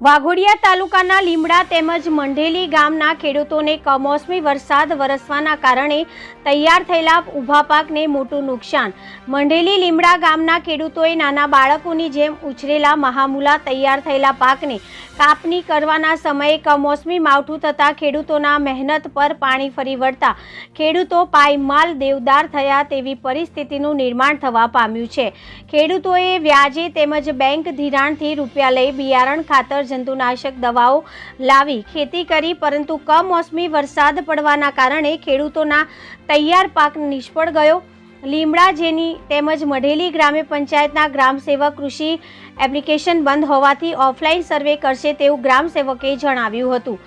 વાઘોડિયા તાલુકાના લીમડા તેમજ મંઢેલી ગામના ખેડૂતોને કમોસમી વરસાદ વરસવાના કારણે તૈયાર થયેલા ઊભા પાકને મોટું નુકસાન. મંઢેલી લીમડા ગામના ખેડૂતોએ નાના બાળકોની જેમ ઉછરેલા મહામૂલા તૈયાર થયેલા પાકને કાપણી કરવાના સમયે કમોસમી માવઠું થતાં ખેડૂતોના મહેનત પર પાણી ફરી વળતા ખેડૂતો પાયમાલ દેવદાર થયા તેવી પરિસ્થિતિનું નિર્માણ થવા પામ્યું છે. ખેડૂતોએ વ્યાજે તેમજ બેંક ધિરાણથી રૂપિયા લઈ બિયારણ ખાતર જંતુનાશક દવાઓ લાવી ખેતી કરી, પરંતુ કમોસમી વરસાદ પડવાના કારણે ખેડૂતોના તૈયાર પાક નિષ્ફળ ગયો. લીમડા જેની તેમજ મઢેલી ગ્રામ્ય પંચાયતના ગ્રામસેવક કૃષિ એપ્લિકેશન બંધ હોવાથી ઓફલાઈન સર્વે કરશે તેવું ગ્રામસેવકે જણાવ્યું હતું.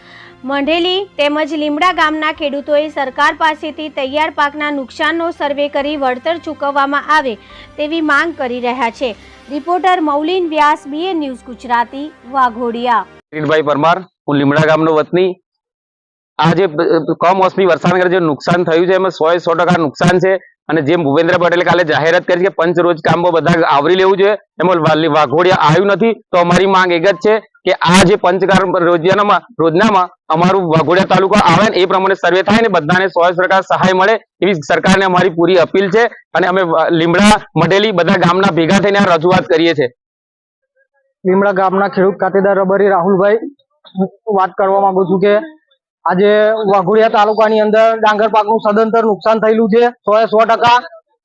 મંઢેલી તેમજ લીમડા ગામના ખેડૂતોએ સરકાર પાસેથી તૈયાર પાકના નુકસાનનો સર્વે કરી વળતર ચૂકવવામાં આવે તેવી માંગ કરી રહ્યા છે. Reporter Maulin Vyas, BA news Gujarati, Waghodia. Kiritbhai Parmar, હું લીમડા ગામનો વતની. આ જે કમોસમી વરસાદને જે નુકસાન થયું છે, એમાં સો સો ટકા નુકસાન છે. અને જેમ ભૂપેન્દ્ર પટેલે કાલે જાહેરાત કરી છે પંચ રોજ કામો બધા આવરી લેવું જોઈએ, એમાં વાઘોડિયા આવ્યું નથી, તો અમારી માંગ એક જ છે કે આ જે પંચકાર રોજનામાં રોજનામાં અમારું વાઘોડિયા તાલુકા આવે ને એ પ્રમાણે સર્વે થાય ને બધાને સો ટકા સહાય મળે એવી સરકારને અમારી પૂરી અપીલ છે અને અમે લીમડા, મઢેલી બધા ગામના ભેગા થઈને રજૂઆત કરીએ છીએ. લીમડા ગામના ખેડૂત ખાતેદાર રબરી રાહુલભાઈ વાત કરવા માંગુ છું કે આજે વાઘોડિયા તાલુકાની અંદર ડાંગર પાકનું સદંતર નુકસાન થયેલું છે. સો સો ટકા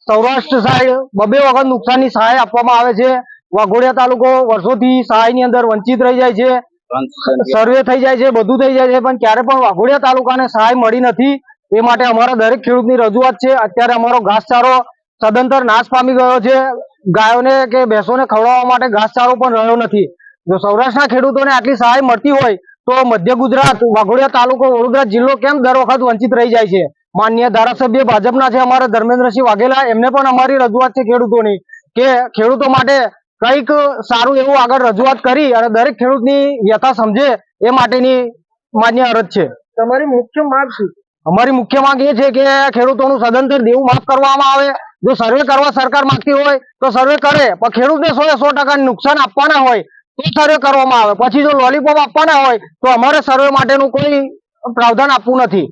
સૌરાષ્ટ્ર સાઈડ બબે વખત નુકસાનની સહાય આપવામાં આવે છે. વાઘોડિયા તાલુકો વર્ષોથી સહાયની અંદર વંચિત રહી જાય છે. સર્વે થઈ જાય છે, બધું થઈ જાય છે, પણ ક્યારે પણ વાઘોડિયા તાલુકાને સહાય મળી નથી, એ માટે અમારા દરેક ખેડૂતની રજૂઆત છે. અત્યારે અમારો ઘાસચારો સદંતર નાશ પામી ગયો છે. ગાયોને કે ભેંસોને ખવડાવવા માટે ઘાસચારો પણ રહ્યો નથી. જો સૌરાષ્ટ્રના ખેડૂતોને આટલી સહાય મળતી હોય, તો મધ્ય ગુજરાત, વાઘોડિયા તાલુકો, વડોદરા જિલ્લો કેમ દર વખત વંચિત રહી જાય છે? માન્ય ધારાસભ્ય ભાજપના છે અમારા ધર્મેન્દ્રસિંહ વાઘેલા. એમને પણ અમારી રજૂઆત છે ખેડૂતોની, કે ખેડૂતો માટે કંઈક સારું એવું આગળ રજૂઆત કરી અને દરેક ખેડૂતની વ્યથા સમજે એ માટેની માન્ય અરજ છે. તમારી મુખ્ય માંગ શું અમારી મુખ્ય માંગ એ છે કે ખેડૂતોનું સદંતર દેવું માફ કરવામાં આવે. જો સર્વે કરવા સરકાર માંગતી હોય તો સર્વે કરે પણ ખેડૂતને સો સો ટકા નુકસાન આપવાના હોય તો સર્વે કરવામાં આવે. પછી જો લોલીપોપ આપવાના હોય તો અમારે સર્વે માટેનું કોઈ પ્રાવધાન આપવું નથી.